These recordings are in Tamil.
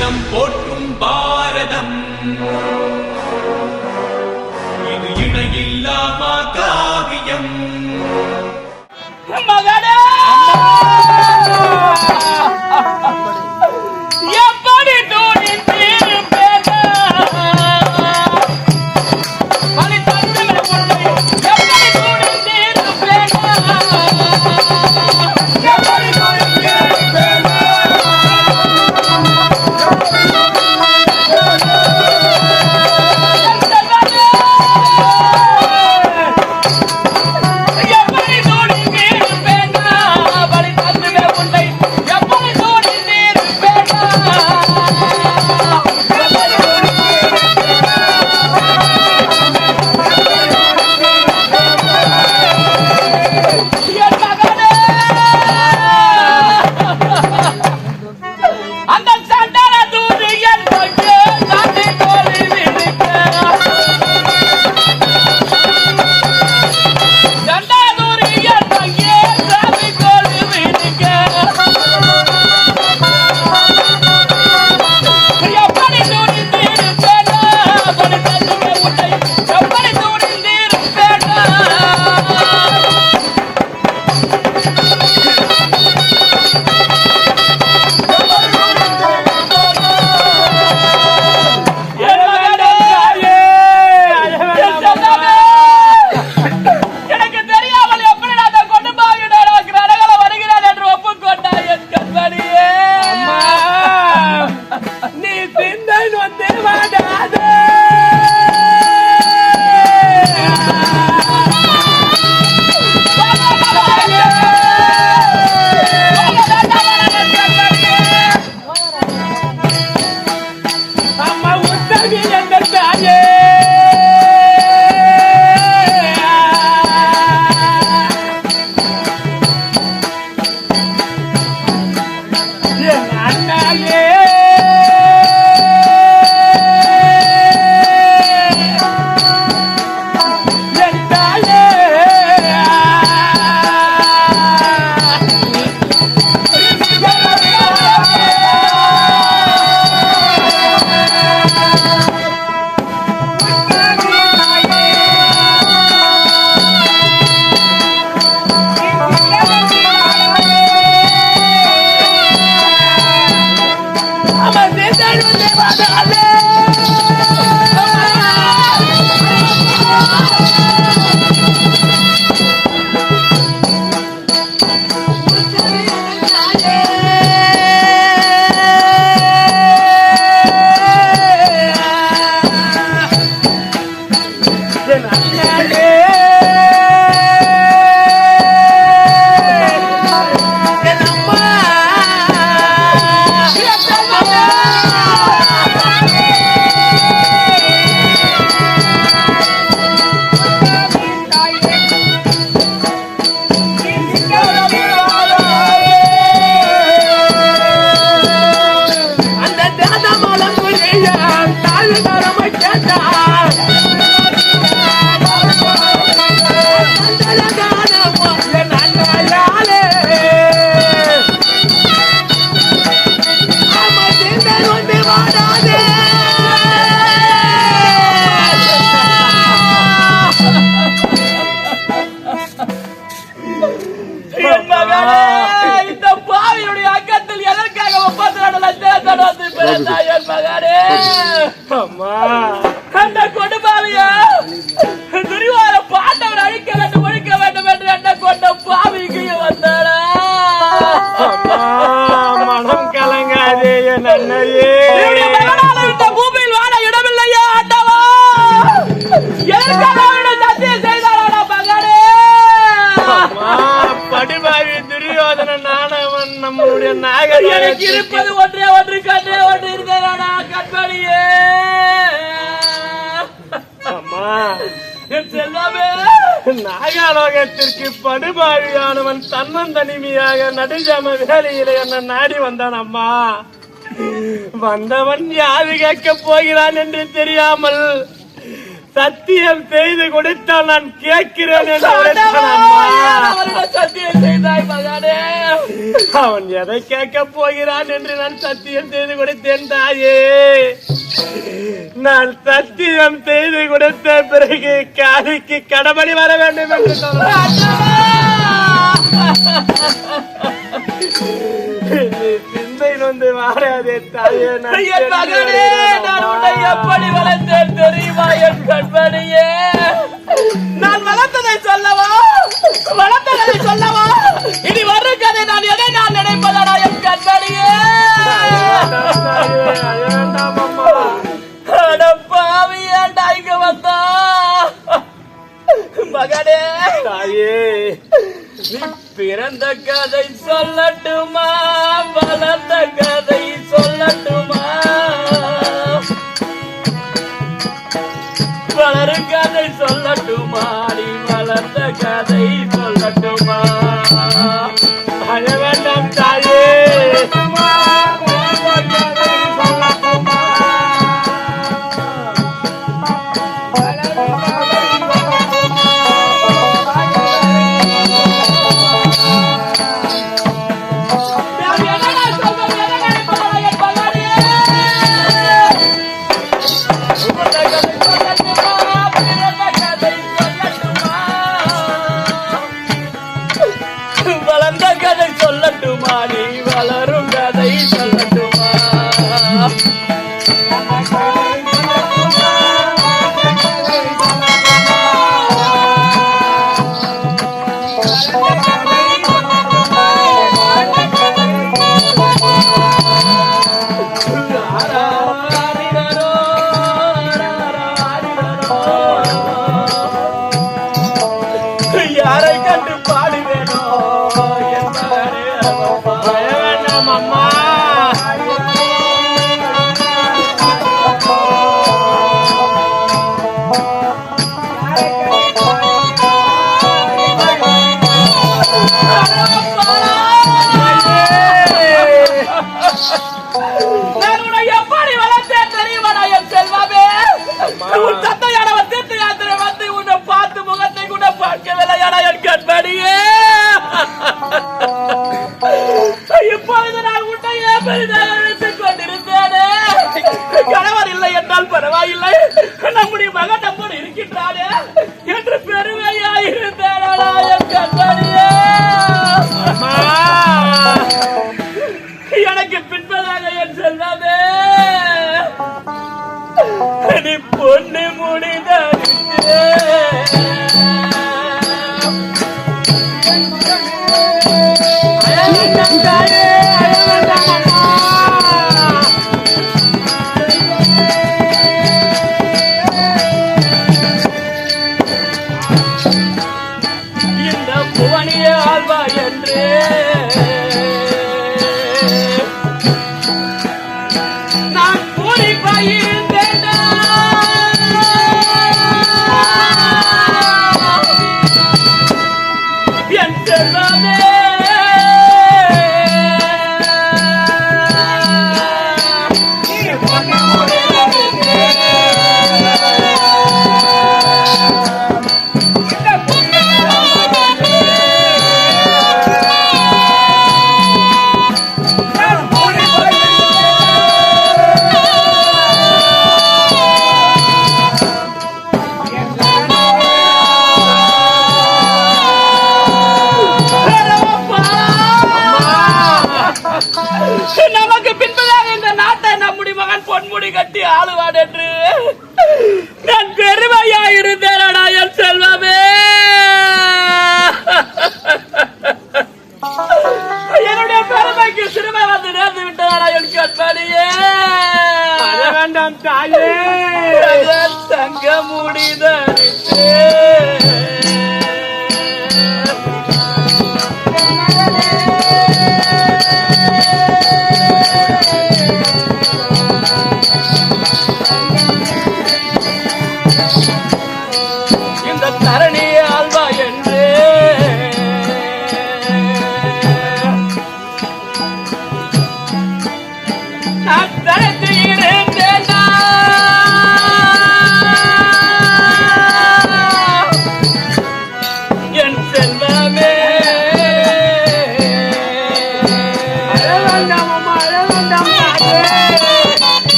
அகிலம் போற்றும் பாரதம். இது இணையில்லாமா காவியம் மகடா என் என் மகனே அந்த கொடுபாவிய துரிவார பாண்டவர் அழிக்க வேண்டும் ஒழிக்க வேண்டும் என்று என்ன கொண்ட பாவிக்கு வந்தாடா மனம் கலங்காதே என் அண்ணையே இந்த பூமியில் வாழ இடமில்லையா ஆண்டவா? எதற்காக அவனுடைய சத்தியம் செய்தாரா மகனே? அம்மா, படுபாவி துரியோதன நாணவன் நம்மளுடைய எனக்கு நாகரிக இருப்பது ஒன்றே நாகாலோகத்திற்கு படுபாவியானவன் தன்னந்தனிமையாக நடுஜாம வேலையில என்ன நாடி வந்தான் அம்மா. வந்தவன் யாது கேட்க போகிறான் என்று தெரியாமல் சத்தியம் செய்து கொடுத்தால் நான் கேட்கிறேன் சத்தியம் செய்தாய் மகனே. அவன் எதை கேட்க போகிறான் என்று நான் சத்தியம் செய்து கொடுத்தேன் தாயே. நான் சத்தியம் செய்து கொடுத்த பிறகு காலிக்கு கடபடி வர வேண்டும் என்று சிந்தை நொந்து வாராதே தாயே என் மகனே நான் உன்னை எப்படி வளர்த்தேன் தெரியுமா என் கண்மணியே? நான் வளர்த்ததை சொல்லவா? வளர்த்ததை சொல்லவா? இனி வரும் கதை நான் எதை நான் நினைப்பதடா என் கண்மணியே? தாயே, வேண்டாம் அம்மா. அட பாவி ஏன்டா இங்க வந்தா? மகனே. தாயே பிறந்த கதை சொல்லட்டுமா? வளர்ந்த கதை சொல்லட்டுமா? வளரும் கதை சொல்லட்டுமா? நீ வளர்ந்த கதை சொல்லட்டுமா? உன் தந்தையானவன் தீர்த்த யாத்திரை வந்து உன்னை பார்த்து முகத்தை கூட பார்க்கவில்லையாடா என் கண்மணியே? இப்பொழுது நான் உன்னையே பெரிதாக கொண்டிருந்தேனே. கணவர் இல்லை என்றால் பரவாயில்லை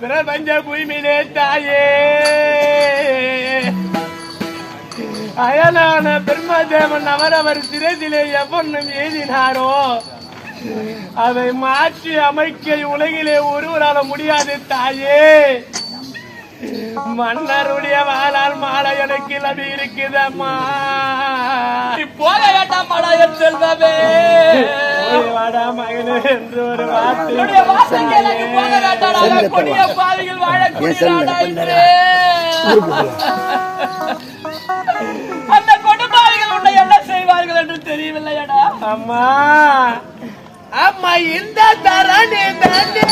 பிரபஞ்ச பூமியிலே தாயே அயலான பிரம்மதேவன் அவரவர் சிறதிலே எவனும் எழுதினாரோ அதை மாற்றி அமைக்க உலகிலே ஒருவரால முடியாது தாயே. மன்னருடைய வாழால் மாலை எனக்கு அது இருக்குதம்மா. போல வேண்டாம் மாடா செல்வமே. வாடா மகனே என்று ஒரு அந்த கொடுப்பாவிகள் உன்னை என்ன செய்வார்கள் என்று தெரியவில்லையடா. அம்மா. அம்மா இந்த தரணி தானே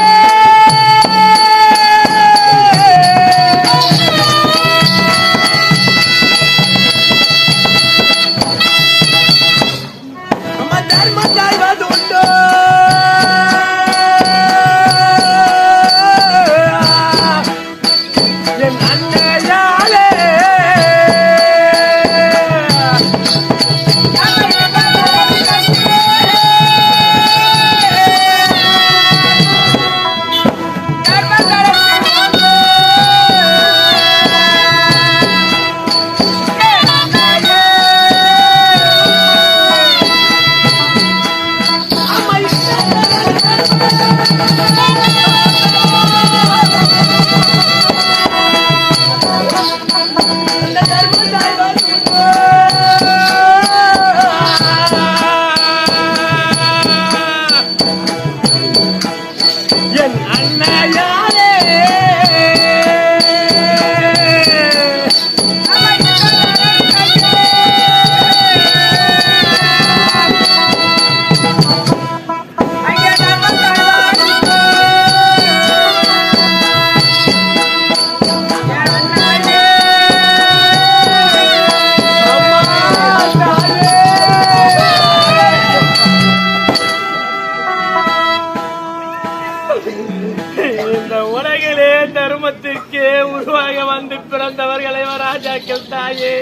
வந்து பிறந்தவர்களை ராஜாக்கள் தாயே.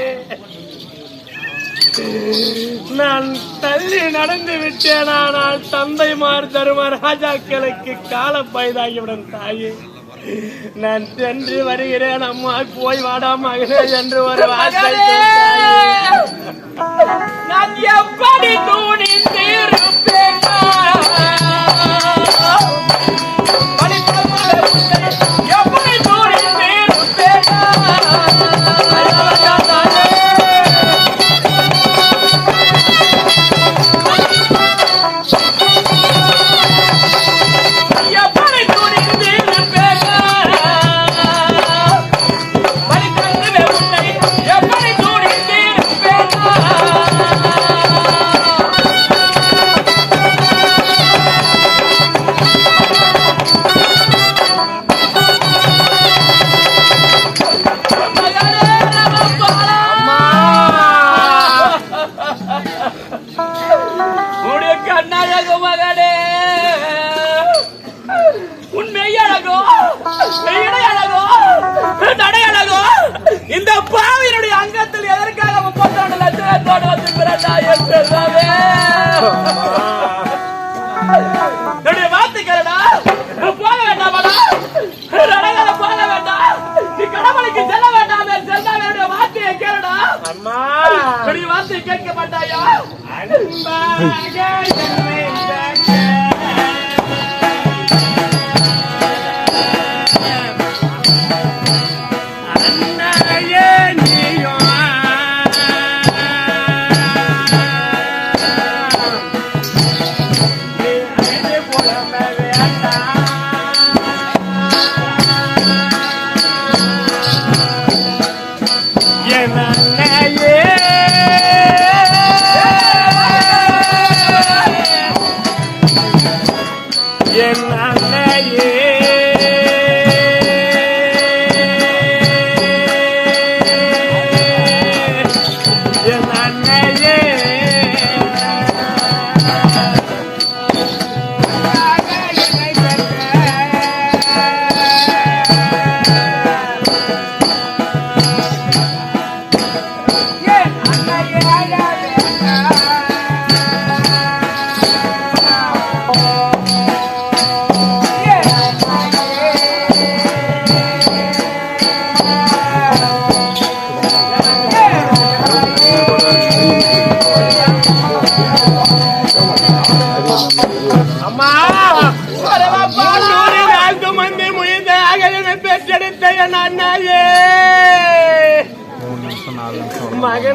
நான் தள்ளி நடந்து விட்டேன் ஆனால் தந்தைமார் தரும ராஜாக்களுக்கு காலம் பைதாகிவிடும் தாயே. நான் சென்று வருகிறேன் அம்மா போய் வாடா மகனே என்று ஒரு வார்த்தை நான் எப்படி துணிந்திருப்பேன் வார்த்தையை கேட்க மாட்டாயா? அன்பாக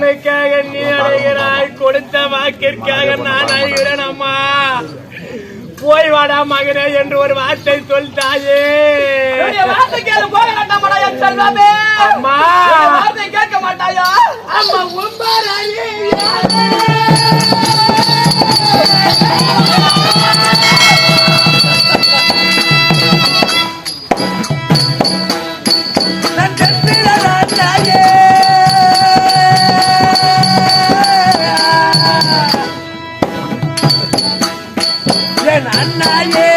மகனுக்காக நீ அழைகிறாய் கொடுத்த வாக்கிற்காக நான் அழைகிறேன் அம்மா. போய் வாடா மகனே என்று ஒரு வார்த்தை சொல் தாயே அம்மா. கேட்க மாட்டாயா? அம்மா உம்பாராயே என்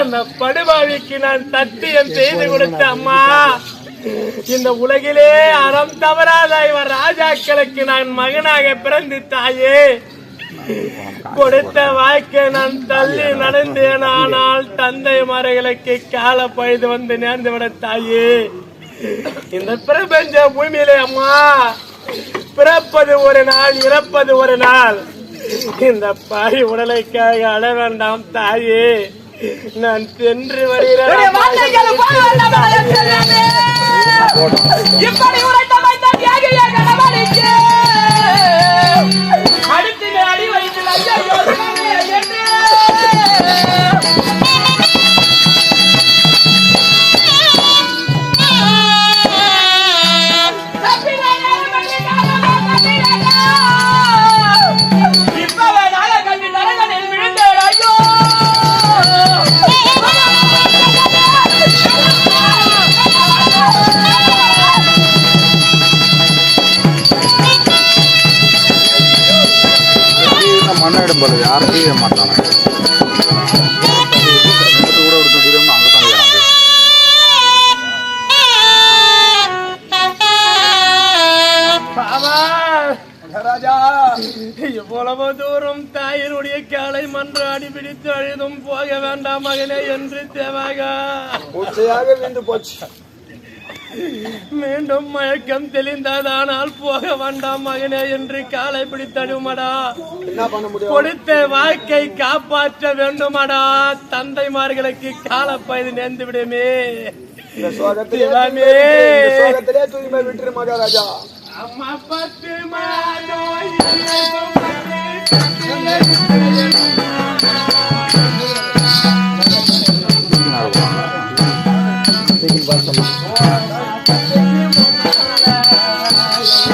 அந்த படுபாவிக்கு நான் சத்தியம் செய்து கொடுத்த அம்மா. இந்த உலகிலே அறம் தவறாத இவர் ராஜாக்களுக்கு நான் மகனாக பிறந்து தாயே கொடுத்த வாய்க்கை நான் தள்ளி நடந்தேன் ஆனால் தந்தை மறைகளுக்கு கால பழுது வந்து நேர்ந்து விட தாயே இந்த பிரபஞ்ச பூமியிலே அம்மா பிறப்பது ஒரு நாள் இறப்பது ஒரு நாள். இந்த பாய் உடலைக்காக அழ வேண்டாம் தாயே. நான் சென்று வருகிறேன். இப்படி அடுத்து அடி வைத்து ஐயோ மண்ணாயிடும் போல யாரும் செய்ய மாட்டாங்க. கூட கொடுத்த தூரம் அங்கே தான் செய்யறாங்க பாவா எவ்வளவு தூரம் தாயினுடைய காலை மன்றாடி பிடித்து அழுதும் போக வேண்டாம் மகனே என்று தேவாகா. மீண்டும் மயக்கம் தெளிந்ததானால் போக வேண்டாம் மகனே என்று காலை பிடித்தடுமடா. கொடுத்த வாக்கை காப்பாற்ற வேண்டுமடா. தந்தைமார்களுக்கு காலப்பயது நேர்ந்து விடுமே. சிவமே. அம்மா பத்து மாதோ Yes.